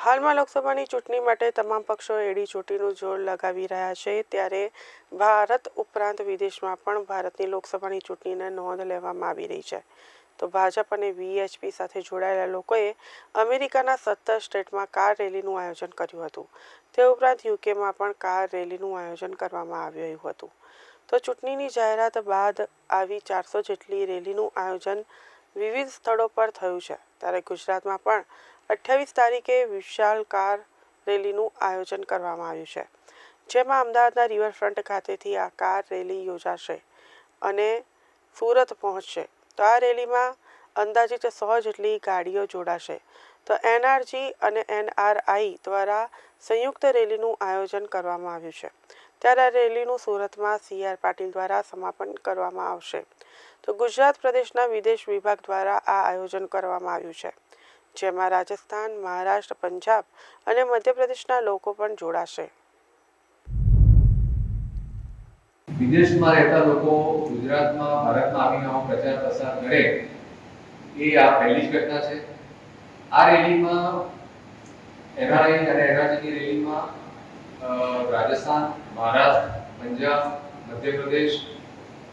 હાલમાં લોકસભાની ચૂંટણી માટે તમામ પક્ષો એડી ચોટીનું જોર લગાવી રહ્યા છે, ત્યારે ભારત ઉપરાંત વિદેશમાં પણ ભારતની લોકસભાની ચૂંટણીને નોંધ લેવામાં આવી રહી છે. તો ભાજપ અને વીએચપી સાથે જોડાયેલા લોકોએ અમેરિકાના સત્તર સ્ટેટમાં કાર રેલીનું આયોજન કર્યું હતું. તે ઉપરાંત યુકેમાં પણ કાર રેલીનું આયોજન કરવામાં આવ્યું હતું. તો ચૂંટણીની જાહેરાત બાદ આવી ચારસો જેટલી રેલીનું આયોજન વિવિધ સ્થળો પર થયું છે. ત્યારે ગુજરાતમાં પણ અઠ્યાવીસ તારીખે વિશાળ કાર રેલીનું આયોજન કરવામાં આવ્યું છે, જેમાં અમદાવાદના રિવરફ્રન્ટ ખાતેથી આ કાર રેલી યોજાશે અને સુરત પહોંચશે. તો આ રેલીમાં અંદાજિત સો જેટલી ગાડીઓ જોડાશે. તો એનઆરજી અને એનઆરઆઈ દ્વારા સંયુક્ત રેલીનું આયોજન કરવામાં આવ્યું છે. ત્યારે આ રેલીનું સુરતમાં સીઆર પાટીલ દ્વારા સમાપન કરવામાં આવશે. તો ગુજરાત પ્રદેશના વિદેશ વિભાગ દ્વારા આ આયોજન કરવામાં આવ્યું છે. જેમાં રાજસ્થાન, મહારાષ્ટ્ર, પંજાબ અને મધ્યપ્રદેશના લોકો પણ જોડાશે. વિદેશમાં રહેતા લોકો ગુજરાતમાં, ભારતમાં આવીને આવો પ્રચાર પ્રસાર કરે, એ આ પહેલી જ ઘટના છે. આ રેલીમાં એનઆરઆઈ અને એનઆરજીની રેલીમાં રાજસ્થાન, મહારાષ્ટ્ર, પંજાબ, મધ્યપ્રદેશ,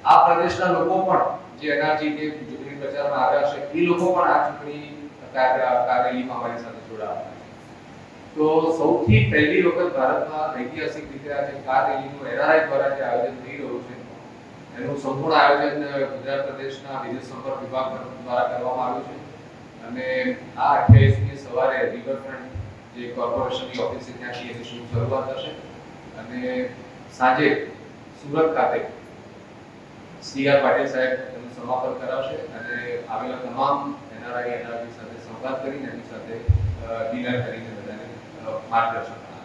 આ પ્રદેશના લોકો પણ જે એનઆરજી કે ચૂંટણી પ્રચારમાં આવ્યા છે એ લોકો પણ આ ચૂંટણી શરૂઆત થશે. અને સાંજે સુરત ખાતે સી આર પાટીલ સાહેબ સમાપન કરાવશે અને આવેલા તમામ એનઆરઆઈ એનઆરજી સાથે સંવાદ કરીને એની સાથે ડિનર કરીને બધાને માર્ગદર્શન